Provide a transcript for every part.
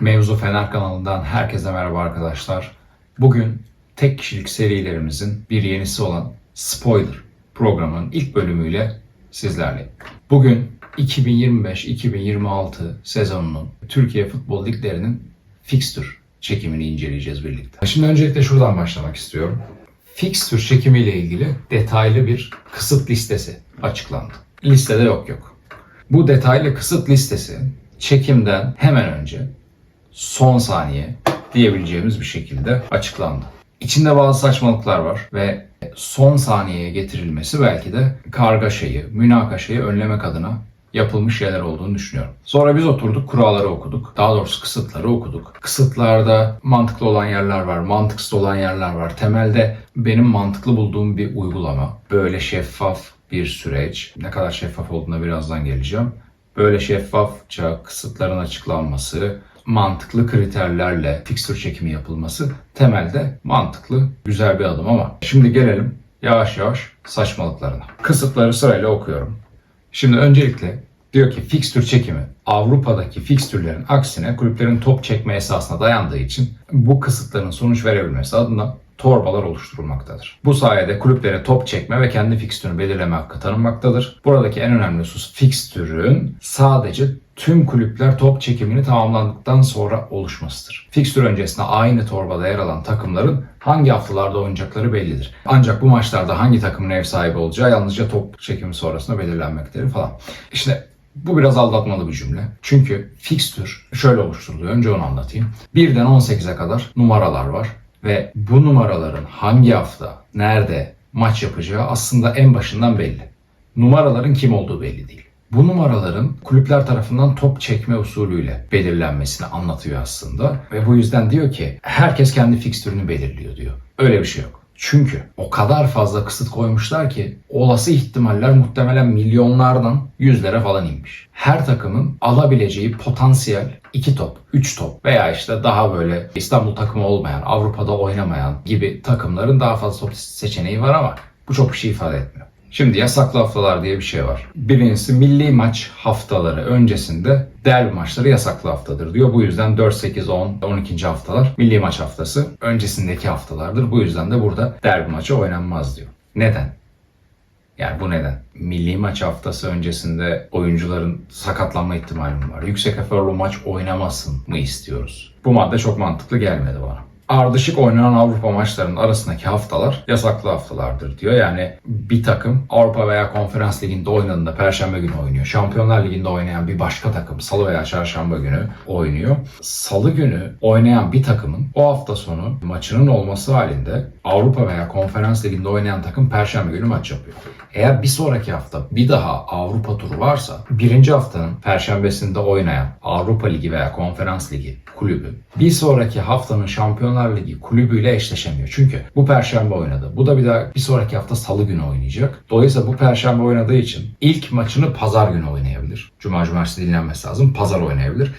Mevzu Fener kanalından herkese merhaba arkadaşlar. Bugün tek kişilik serilerimizin bir yenisi olan Spoiler programının ilk bölümüyle sizlerleyim. Bugün 2025-2026 sezonunun Türkiye Futbol Liglerinin fixture çekimini inceleyeceğiz birlikte. Şimdi öncelikle şuradan başlamak istiyorum. Fixture çekimiyle ilgili detaylı bir kısıt listesi açıklandı. Listede yok yok. Bu detaylı kısıt listesi çekimden hemen önce son saniye diyebileceğimiz bir şekilde açıklandı. İçinde bazı saçmalıklar var ve son saniyeye getirilmesi belki de kargaşayı, münakaşayı önlemek adına yapılmış şeyler olduğunu düşünüyorum. Sonra biz oturduk, kuralları okuduk. Daha doğrusu kısıtları okuduk. Kısıtlarda mantıklı olan yerler var, mantıksız olan yerler var. Temelde benim mantıklı bulduğum bir uygulama. Böyle şeffaf bir süreç. Ne kadar şeffaf olduğuna birazdan geleceğim. Böyle şeffafça kısıtların açıklanması, mantıklı kriterlerle fikstür çekimi yapılması temelde mantıklı, güzel bir adım ama şimdi gelelim yavaş yavaş saçmalıklarına. Kısıtları sırayla okuyorum. Şimdi öncelikle diyor ki fikstür çekimi Avrupa'daki fikstürlerin aksine kulüplerin top çekme esasına dayandığı için bu kısıtların sonuç verebilmesi adına torbalar oluşturulmaktadır. Bu sayede kulüplere top çekme ve kendi fikstürünü belirleme hakkı tanınmaktadır. Buradaki en önemli husus fikstürün sadece tüm kulüpler top çekimini tamamlandıktan sonra oluşmasıdır. Fikstür öncesinde aynı torbada yer alan takımların hangi haftalarda oynayacakları bellidir. Ancak bu maçlarda hangi takımın ev sahibi olacağı yalnızca top çekimi sonrasında belirlenmektedir falan. İşte bu biraz aldatmalı bir cümle. Çünkü fikstür şöyle oluşturuluyor. Önce onu anlatayım. 1'den 18'e kadar numaralar var ve bu numaraların hangi hafta, nerede maç yapacağı aslında en başından belli. Numaraların kim olduğu belli değil. Bu numaraların kulüpler tarafından top çekme usulüyle belirlenmesini anlatıyor aslında. Ve bu yüzden diyor ki herkes kendi fikstürünü belirliyor diyor. Öyle bir şey yok. Çünkü o kadar fazla kısıt koymuşlar ki olası ihtimaller muhtemelen milyonlardan yüzlere falan inmiş. Her takımın alabileceği potansiyel 2 top, 3 top veya işte daha böyle İstanbul takımı olmayan, Avrupa'da oynamayan gibi takımların daha fazla top seçeneği var ama bu çok bir şey ifade etmiyor. Şimdi yasaklı haftalar diye bir şey var. Birincisi milli maç haftaları öncesinde derbi maçları yasaklı haftadır diyor. Bu yüzden 4, 8, 10, 12. haftalar milli maç haftası öncesindeki haftalardır. Bu yüzden de burada derbi maçı oynanmaz diyor. Neden? Yani bu neden? Milli maç haftası öncesinde oyuncuların sakatlanma ihtimali var? Yüksek eforlu maç oynamasın mı istiyoruz? Bu madde çok mantıklı gelmedi bana ardışık oynanan Avrupa maçlarının arasındaki haftalar yasaklı haftalardır diyor. Yani bir takım Avrupa veya Konferans Ligi'nde oynadığında Perşembe günü oynuyor. Şampiyonlar Ligi'nde oynayan bir başka takım Salı veya Çarşamba günü oynuyor. Salı günü oynayan bir takımın o hafta sonu maçının olması halinde Avrupa veya Konferans Ligi'nde oynayan takım Perşembe günü maç yapıyor. Eğer bir sonraki hafta bir daha Avrupa turu varsa birinci haftanın Perşembesinde oynayan Avrupa Ligi veya Konferans Ligi kulübü bir sonraki haftanın Şampiyonlar Ligi kulübüyle eşleşemiyor. Çünkü bu perşembe oynadı. Bu da bir daha bir sonraki hafta salı günü oynayacak. Dolayısıyla bu perşembe oynadığı için ilk maçını pazar günü oynayabilir. Cuma cumartesi dinlenmesi lazım. Pazar oynayabilir.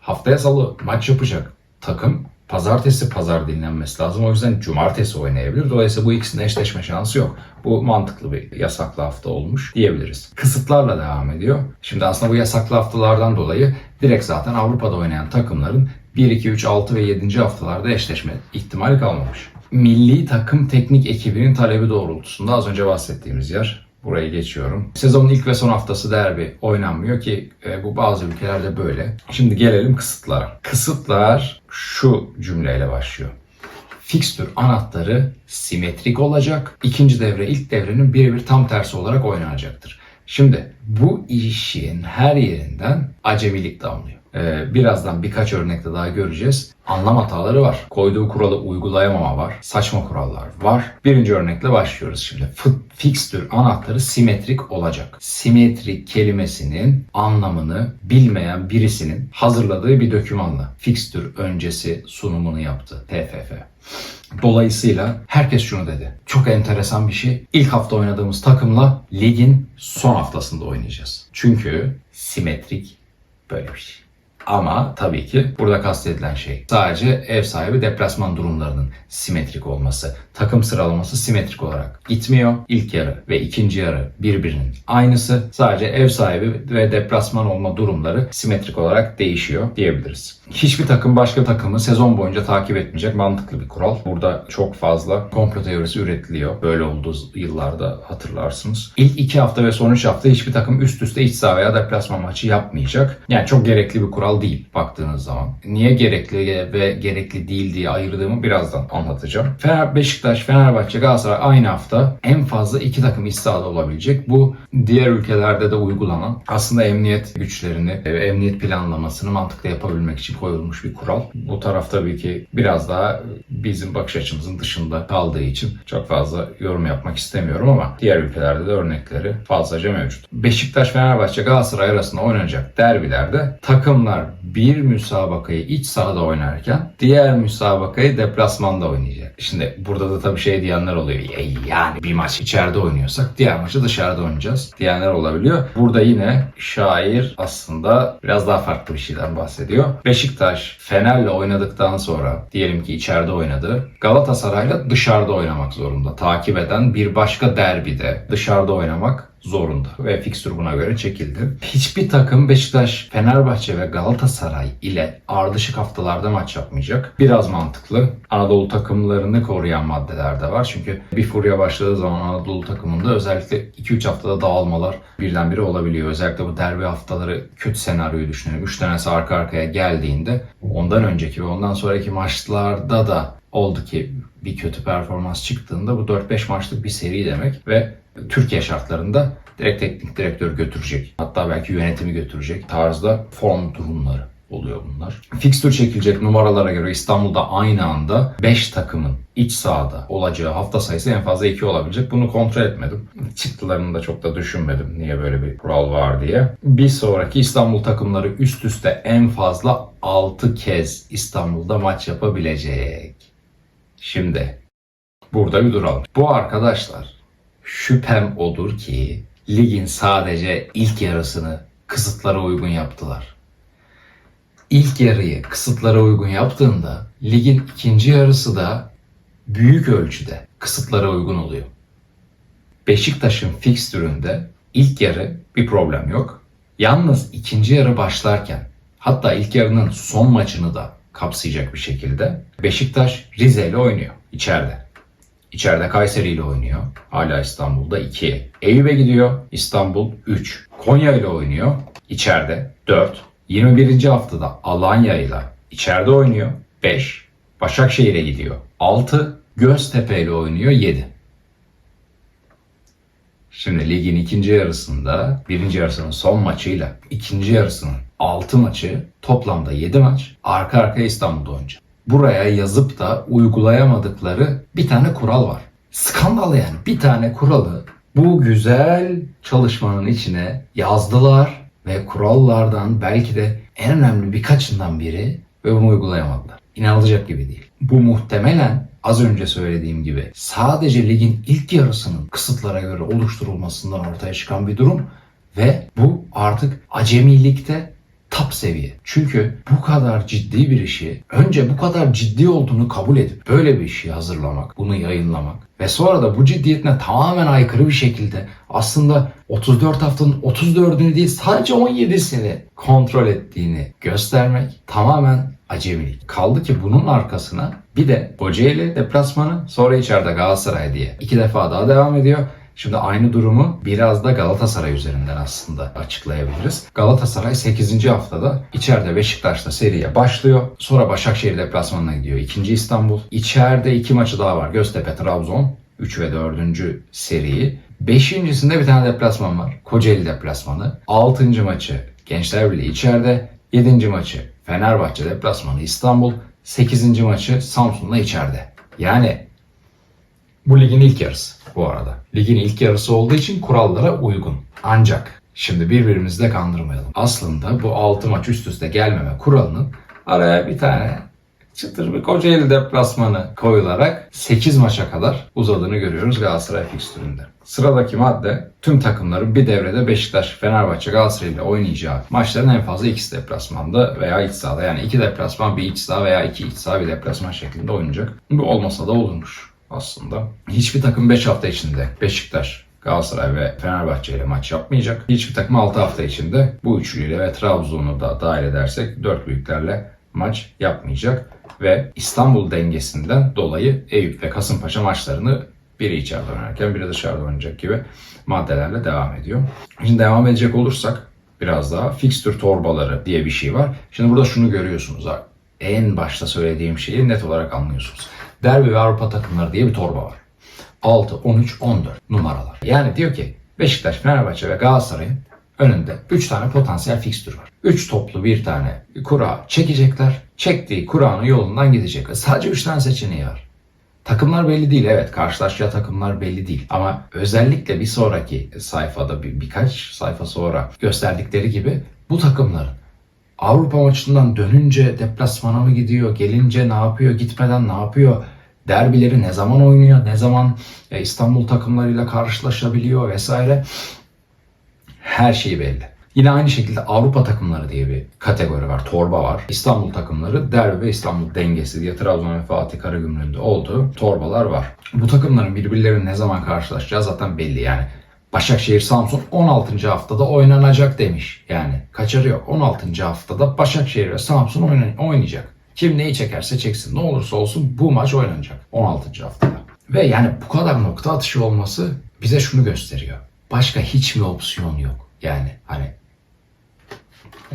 Haftaya salı maç yapacak takım pazartesi pazar dinlenmesi lazım. O yüzden cumartesi oynayabilir. Dolayısıyla bu ikisinin eşleşme şansı yok. Bu mantıklı bir yasaklı hafta olmuş diyebiliriz. Kısıtlarla devam ediyor. Şimdi aslında bu yasaklı haftalardan dolayı direkt zaten Avrupa'da oynayan takımların 1, 2, 3, 6 ve 7. haftalarda eşleşme ihtimali kalmamış. Milli takım teknik ekibinin talebi doğrultusunda az önce bahsettiğimiz yer Burayı geçiyorum. Sezonun ilk ve son haftası derbi oynanmıyor ki e, bu bazı ülkelerde böyle. Şimdi gelelim kısıtlara. Kısıtlar şu cümleyle başlıyor. Fikstür anahtarı simetrik olacak. İkinci devre ilk devrenin birebir tam tersi olarak oynanacaktır. Şimdi bu işin her yerinden acemilik damlıyor. Ee, birazdan birkaç örnekte daha göreceğiz. Anlam hataları var. Koyduğu kuralı uygulayamama var. Saçma kurallar var. Birinci örnekle başlıyoruz şimdi. Fixtür anahtarı simetrik olacak. Simetrik kelimesinin anlamını bilmeyen birisinin hazırladığı bir dokümanla fixtür öncesi sunumunu yaptı TFF. Dolayısıyla herkes şunu dedi. Çok enteresan bir şey. İlk hafta oynadığımız takımla ligin son haftasında oynayacağız. Çünkü simetrik böyle bir şey. Ama tabii ki burada kastedilen şey sadece ev sahibi deplasman durumlarının simetrik olması. Takım sıralaması simetrik olarak gitmiyor. İlk yarı ve ikinci yarı birbirinin aynısı. Sadece ev sahibi ve deplasman olma durumları simetrik olarak değişiyor diyebiliriz. Hiçbir takım başka takımı sezon boyunca takip etmeyecek mantıklı bir kural. Burada çok fazla komplo teorisi üretiliyor. Böyle olduğu yıllarda hatırlarsınız. İlk iki hafta ve son üç hafta hiçbir takım üst üste iç saha veya deplasman maçı yapmayacak. Yani çok gerekli bir kural değil baktığınız zaman. Niye gerekli ve gerekli değil diye ayırdığımı birazdan anlatacağım. Fener, Beşiktaş, Fenerbahçe, Galatasaray aynı hafta en fazla iki takım iç sahada olabilecek. Bu diğer ülkelerde de uygulanan aslında emniyet güçlerini, e, emniyet planlamasını mantıklı yapabilmek için koyulmuş bir kural. Bu taraf tabii ki biraz daha bizim bakış açımızın dışında kaldığı için çok fazla yorum yapmak istemiyorum ama diğer ülkelerde de örnekleri fazlaca mevcut. Beşiktaş, Fenerbahçe, Galatasaray arasında oynanacak derbilerde takımlar bir müsabakayı iç sahada oynarken diğer müsabakayı deplasmanda oynayacak. Şimdi burada da tabii şey diyenler oluyor. "E, Yani bir maç içeride oynuyorsak diğer maçı dışarıda oynayacağız diyenler olabiliyor. Burada yine şair aslında biraz daha farklı bir şeyden bahsediyor. Beşiktaş Fener'le oynadıktan sonra diyelim ki içeride oynadı. Galatasaray'la dışarıda oynamak zorunda. Takip eden bir başka derbide dışarıda oynamak zorunda ve fikstür buna göre çekildi. Hiçbir takım Beşiktaş, Fenerbahçe ve Galatasaray ile ardışık haftalarda maç yapmayacak. Biraz mantıklı. Anadolu takımlarını koruyan maddeler de var. Çünkü bir furya başladığı zaman Anadolu takımında özellikle 2-3 haftada dağılmalar birdenbire olabiliyor. Özellikle bu derbi haftaları kötü senaryoyu düşünelim. 3 tanesi arka arkaya geldiğinde ondan önceki ve ondan sonraki maçlarda da oldu ki bir kötü performans çıktığında bu 4-5 maçlık bir seri demek ve Türkiye şartlarında direkt teknik direktör götürecek. Hatta belki yönetimi götürecek tarzda form durumları oluyor bunlar. Fixture çekilecek numaralara göre İstanbul'da aynı anda 5 takımın iç sahada olacağı hafta sayısı en fazla 2 olabilecek. Bunu kontrol etmedim. Çıktılarını da çok da düşünmedim niye böyle bir kural var diye. Bir sonraki İstanbul takımları üst üste en fazla 6 kez İstanbul'da maç yapabilecek. Şimdi burada bir duralım. Bu arkadaşlar şüphem odur ki ligin sadece ilk yarısını kısıtlara uygun yaptılar. İlk yarıyı kısıtlara uygun yaptığında ligin ikinci yarısı da büyük ölçüde kısıtlara uygun oluyor. Beşiktaş'ın fikstüründe ilk yarı bir problem yok. Yalnız ikinci yarı başlarken hatta ilk yarının son maçını da kapsayacak bir şekilde Beşiktaş Rize ile oynuyor içeride. İçeride Kayseri ile oynuyor. Hala İstanbul'da 2. Eyüp'e gidiyor. İstanbul 3. Konya ile oynuyor. İçeride 4. 21. haftada Alanya ile içeride oynuyor. 5. Başakşehir'e gidiyor. 6. Göztepe ile oynuyor. 7. Şimdi ligin ikinci yarısında birinci yarısının son maçıyla ikinci yarısının 6 maçı toplamda 7 maç arka arkaya İstanbul'da oynayacak. Buraya yazıp da uygulayamadıkları bir tane kural var. Skandal yani. Bir tane kuralı bu güzel çalışmanın içine yazdılar ve kurallardan belki de en önemli birkaçından biri ve bunu uygulayamadılar. İnanılacak gibi değil. Bu muhtemelen az önce söylediğim gibi sadece ligin ilk yarısının kısıtlara göre oluşturulmasından ortaya çıkan bir durum ve bu artık acemilikte top seviye. Çünkü bu kadar ciddi bir işi önce bu kadar ciddi olduğunu kabul edip böyle bir işi hazırlamak, bunu yayınlamak ve sonra da bu ciddiyetine tamamen aykırı bir şekilde aslında 34 haftanın 34'ünü değil sadece 17'sini kontrol ettiğini göstermek tamamen acemilik. Kaldı ki bunun arkasına bir de Kocaeli deplasmanı sonra içeride Galatasaray diye iki defa daha devam ediyor. Şimdi aynı durumu biraz da Galatasaray üzerinden aslında açıklayabiliriz. Galatasaray 8. haftada içeride Beşiktaş'ta seriye başlıyor. Sonra Başakşehir deplasmanına gidiyor. 2. İstanbul. İçeride iki maçı daha var. Göztepe, Trabzon. 3 ve 4. seriyi. Beşincisinde bir tane deplasman var. Kocaeli deplasmanı. 6. maçı Gençler Birliği içeride. 7. maçı Fenerbahçe deplasmanı İstanbul. 8. maçı Samsun'la içeride. Yani bu ligin ilk yarısı bu arada. Ligin ilk yarısı olduğu için kurallara uygun. Ancak şimdi birbirimizi de kandırmayalım. Aslında bu 6 maç üst üste gelmeme kuralının araya bir tane çıtır bir Kocaeli deplasmanı koyularak 8 maça kadar uzadığını görüyoruz Galatasaray fikstüründe. Sıradaki madde tüm takımların bir devrede Beşiktaş, Fenerbahçe, Galatasaray ile oynayacağı maçların en fazla ikisi deplasmanda veya iç sahada. Yani iki deplasman bir iç saha veya iki iç saha bir deplasman şeklinde oynayacak. Bu olmasa da olurmuş aslında. Hiçbir takım 5 hafta içinde Beşiktaş, Galatasaray ve Fenerbahçe ile maç yapmayacak. Hiçbir takım 6 hafta içinde bu üçlüyle ve Trabzon'u da dahil edersek 4 büyüklerle maç yapmayacak. Ve İstanbul dengesinden dolayı Eyüp ve Kasımpaşa maçlarını biri içeride oynarken biri dışarıda oynayacak gibi maddelerle devam ediyor. Şimdi devam edecek olursak biraz daha fixtür torbaları diye bir şey var. Şimdi burada şunu görüyorsunuz. En başta söylediğim şeyi net olarak anlıyorsunuz. Derbi ve Avrupa takımları diye bir torba var. 6, 13, 14 numaralar. Yani diyor ki Beşiktaş, Fenerbahçe ve Galatasaray'ın önünde 3 tane potansiyel fikstür var. 3 toplu bir tane kura çekecekler. Çektiği kuranın yolundan gidecekler. Sadece 3 tane seçeneği var. Takımlar belli değil evet karşılaşacağı takımlar belli değil ama özellikle bir sonraki sayfada bir, birkaç sayfa sonra gösterdikleri gibi bu takımların Avrupa maçından dönünce deplasmana mı gidiyor, gelince ne yapıyor, gitmeden ne yapıyor, derbileri ne zaman oynuyor, ne zaman e, İstanbul takımlarıyla karşılaşabiliyor vesaire her şey belli. Yine aynı şekilde Avrupa takımları diye bir kategori var, torba var. İstanbul takımları derbi ve İstanbul dengesi diye Trabzon ve Fatih Karagümrük'ün de olduğu torbalar var. Bu takımların birbirleriyle ne zaman karşılaşacağı zaten belli yani. Başakşehir Samsun 16. haftada oynanacak demiş. Yani kaçarı yok. 16. haftada Başakşehir ve Samsun oynayacak. Kim neyi çekerse çeksin. Ne olursa olsun bu maç oynanacak 16. haftada. Ve yani bu kadar nokta atışı olması bize şunu gösteriyor. Başka hiç mi opsiyon yok? Yani hani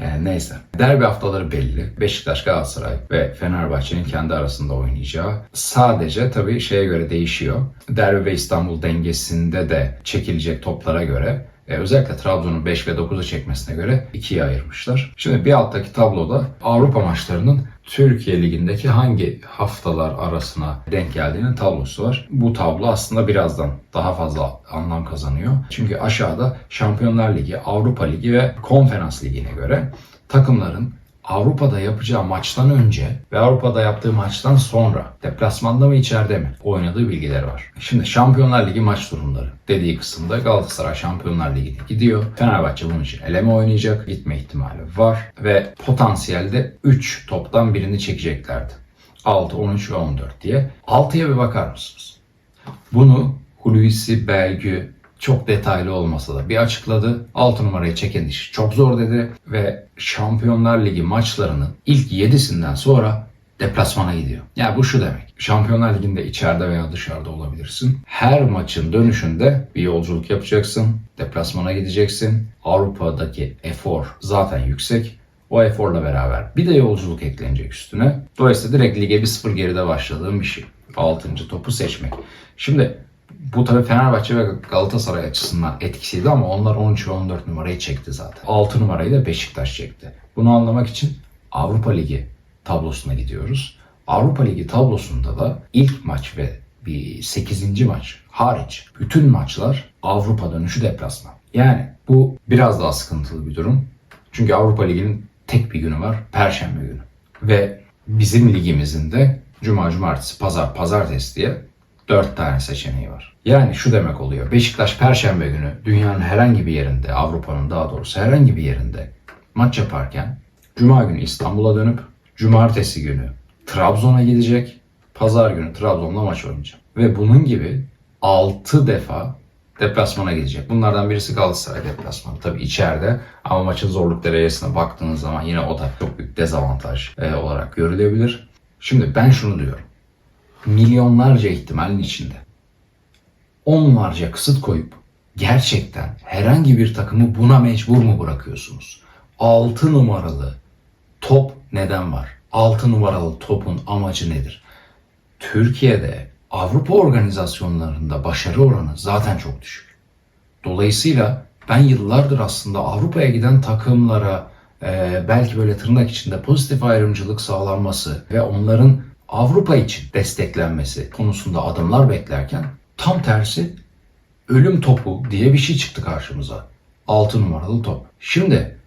yani neyse. Derbi haftaları belli. Beşiktaş, Galatasaray ve Fenerbahçe'nin kendi arasında oynayacağı. Sadece tabii şeye göre değişiyor. Derbi ve İstanbul dengesinde de çekilecek toplara göre e, özellikle Trabzon'un 5 ve 9'u çekmesine göre ikiye ayırmışlar. Şimdi bir alttaki tabloda Avrupa maçlarının Türkiye Ligi'ndeki hangi haftalar arasına denk geldiğinin tablosu var. Bu tablo aslında birazdan daha fazla anlam kazanıyor. Çünkü aşağıda Şampiyonlar Ligi, Avrupa Ligi ve Konferans Ligi'ne göre takımların Avrupa'da yapacağı maçtan önce ve Avrupa'da yaptığı maçtan sonra deplasmanda mı içeride mi oynadığı bilgileri var. Şimdi Şampiyonlar Ligi maç durumları dediği kısımda Galatasaray Şampiyonlar Ligi'ne gidiyor. Fenerbahçe bunun için eleme oynayacak. Gitme ihtimali var ve potansiyelde 3 toptan birini çekeceklerdi. 6, 13 ve 14 diye. 6'ya bir bakar mısınız? Bunu Hulusi Belgü çok detaylı olmasa da bir açıkladı. 6 numarayı çeken iş çok zor dedi ve Şampiyonlar Ligi maçlarının ilk 7'sinden sonra deplasmana gidiyor. Yani bu şu demek. Şampiyonlar Ligi'nde içeride veya dışarıda olabilirsin. Her maçın dönüşünde bir yolculuk yapacaksın. Deplasmana gideceksin. Avrupa'daki efor zaten yüksek. O eforla beraber bir de yolculuk eklenecek üstüne. Dolayısıyla direkt lige bir sıfır geride başladığım bir şey. 6. topu seçmek. Şimdi bu tabi Fenerbahçe ve Galatasaray açısından etkisiydi ama onlar 13 ve 14 numarayı çekti zaten. 6 numarayı da Beşiktaş çekti. Bunu anlamak için Avrupa Ligi tablosuna gidiyoruz. Avrupa Ligi tablosunda da ilk maç ve bir 8. maç hariç bütün maçlar Avrupa dönüşü deplasman. Yani bu biraz daha sıkıntılı bir durum. Çünkü Avrupa Ligi'nin tek bir günü var. Perşembe günü. Ve bizim ligimizin de Cuma, Cumartesi, Pazar, Pazartesi diye 4 tane seçeneği var. Yani şu demek oluyor. Beşiktaş Perşembe günü dünyanın herhangi bir yerinde, Avrupa'nın daha doğrusu herhangi bir yerinde maç yaparken Cuma günü İstanbul'a dönüp Cumartesi günü Trabzon'a gidecek. Pazar günü Trabzon'la maç oynayacak. Ve bunun gibi 6 defa deplasmana gidecek. Bunlardan birisi Galatasaray deplasmanı. Tabii içeride ama maçın zorluk derecesine baktığınız zaman yine o da çok büyük dezavantaj e, olarak görülebilir. Şimdi ben şunu diyorum. Milyonlarca ihtimalin içinde onlarca kısıt koyup gerçekten herhangi bir takımı buna mecbur mu bırakıyorsunuz? 6 numaralı top neden var? 6 numaralı topun amacı nedir? Türkiye'de Avrupa organizasyonlarında başarı oranı zaten çok düşük. Dolayısıyla ben yıllardır aslında Avrupa'ya giden takımlara e, belki böyle tırnak içinde pozitif ayrımcılık sağlanması ve onların Avrupa için desteklenmesi konusunda adımlar beklerken tam tersi ölüm topu diye bir şey çıktı karşımıza. 6 numaralı top. Şimdi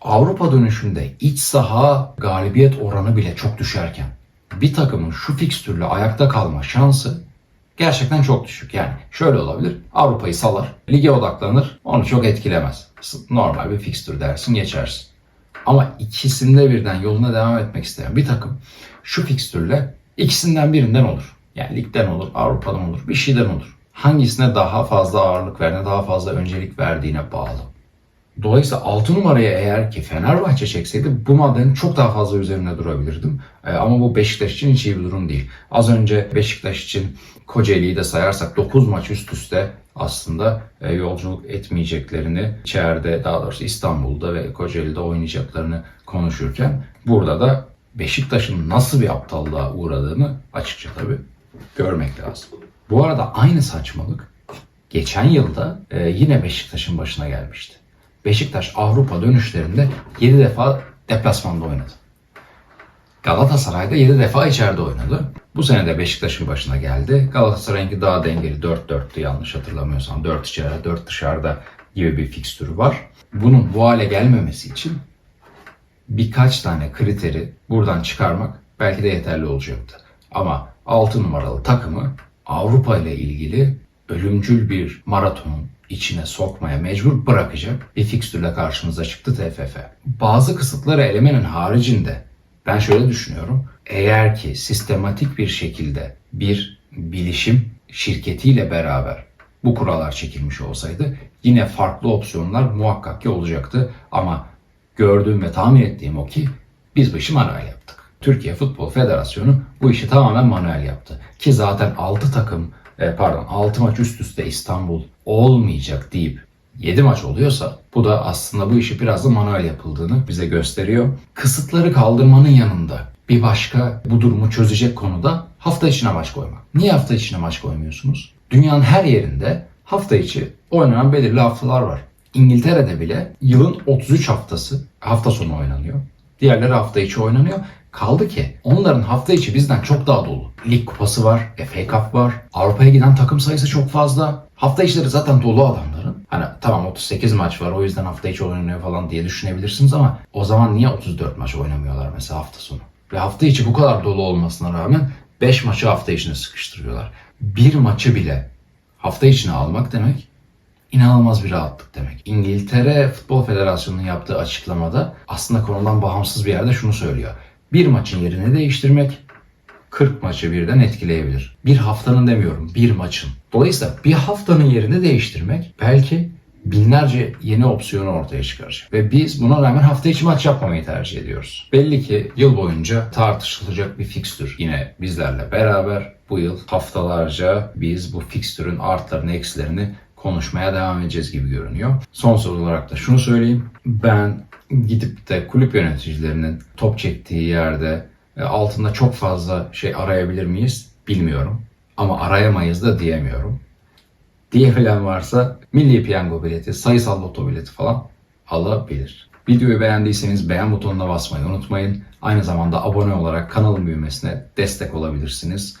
Avrupa dönüşünde iç saha galibiyet oranı bile çok düşerken bir takımın şu fikstürle ayakta kalma şansı gerçekten çok düşük. Yani şöyle olabilir. Avrupa'yı salar, lige odaklanır, onu çok etkilemez. Normal bir fikstür dersin, geçersin. Ama ikisinde birden yoluna devam etmek isteyen bir takım şu fikstürle ikisinden birinden olur. Yani ligden olur, Avrupa'dan olur, bir şeyden olur. Hangisine daha fazla ağırlık verdiğine, daha fazla öncelik verdiğine bağlı. Dolayısıyla 6 numaraya eğer ki Fenerbahçe çekseydi bu maddenin çok daha fazla üzerinde durabilirdim. Ee, ama bu Beşiktaş için hiç iyi bir durum değil. Az önce Beşiktaş için Kocaeli'yi de sayarsak 9 maç üst üste aslında e, yolculuk etmeyeceklerini içeride daha doğrusu İstanbul'da ve Kocaeli'de oynayacaklarını konuşurken burada da Beşiktaş'ın nasıl bir aptallığa uğradığını açıkça tabii görmek lazım. Bu arada aynı saçmalık geçen yılda e, yine Beşiktaş'ın başına gelmişti. Beşiktaş Avrupa dönüşlerinde 7 defa deplasmanda oynadı. Galatasaray'da 7 defa içeride oynadı. Bu sene de Beşiktaş'ın başına geldi. Galatasaray'ınki daha dengeli 4-4'tü yanlış hatırlamıyorsam. 4 içeride 4 dışarıda gibi bir fikstürü var. Bunun bu hale gelmemesi için birkaç tane kriteri buradan çıkarmak belki de yeterli olacaktı. Ama 6 numaralı takımı Avrupa ile ilgili ölümcül bir maratonun içine sokmaya mecbur bırakacak bir fikstürle karşımıza çıktı TFF. Bazı kısıtları elemenin haricinde ben şöyle düşünüyorum. Eğer ki sistematik bir şekilde bir bilişim şirketiyle beraber bu kurallar çekilmiş olsaydı yine farklı opsiyonlar muhakkak ki olacaktı. Ama gördüğüm ve tahmin ettiğim o ki biz bu işi manuel yaptık. Türkiye Futbol Federasyonu bu işi tamamen manuel yaptı. Ki zaten 6 takım pardon 6 maç üst üste İstanbul olmayacak deyip 7 maç oluyorsa bu da aslında bu işi biraz da manuel yapıldığını bize gösteriyor. Kısıtları kaldırmanın yanında bir başka bu durumu çözecek konuda hafta içine maç koymak. Niye hafta içine maç koymuyorsunuz? Dünyanın her yerinde hafta içi oynanan belirli haftalar var. İngiltere'de bile yılın 33 haftası hafta sonu oynanıyor. Diğerleri hafta içi oynanıyor. Kaldı ki onların hafta içi bizden çok daha dolu. Lig kupası var, FA Cup var. Avrupa'ya giden takım sayısı çok fazla. Hafta içleri zaten dolu adamların. Hani tamam 38 maç var o yüzden hafta içi oynanıyor falan diye düşünebilirsiniz ama o zaman niye 34 maç oynamıyorlar mesela hafta sonu? Ve hafta içi bu kadar dolu olmasına rağmen 5 maçı hafta içine sıkıştırıyorlar. Bir maçı bile hafta içine almak demek inanılmaz bir rahatlık demek. İngiltere Futbol Federasyonu'nun yaptığı açıklamada aslında konudan bağımsız bir yerde şunu söylüyor. Bir maçın yerini değiştirmek 40 maçı birden etkileyebilir. Bir haftanın demiyorum, bir maçın. Dolayısıyla bir haftanın yerini değiştirmek belki binlerce yeni opsiyonu ortaya çıkaracak. Ve biz buna rağmen hafta içi maç yapmamayı tercih ediyoruz. Belli ki yıl boyunca tartışılacak bir fikstür yine bizlerle beraber bu yıl haftalarca biz bu fikstürün artlarını eksilerini konuşmaya devam edeceğiz gibi görünüyor. Son söz olarak da şunu söyleyeyim. Ben gidip de kulüp yöneticilerinin top çektiği yerde e, altında çok fazla şey arayabilir miyiz bilmiyorum. Ama arayamayız da diyemiyorum. Diyebilen varsa milli piyango bileti, sayısal loto bileti falan alabilir. Videoyu beğendiyseniz beğen butonuna basmayı unutmayın. Aynı zamanda abone olarak kanalın büyümesine destek olabilirsiniz.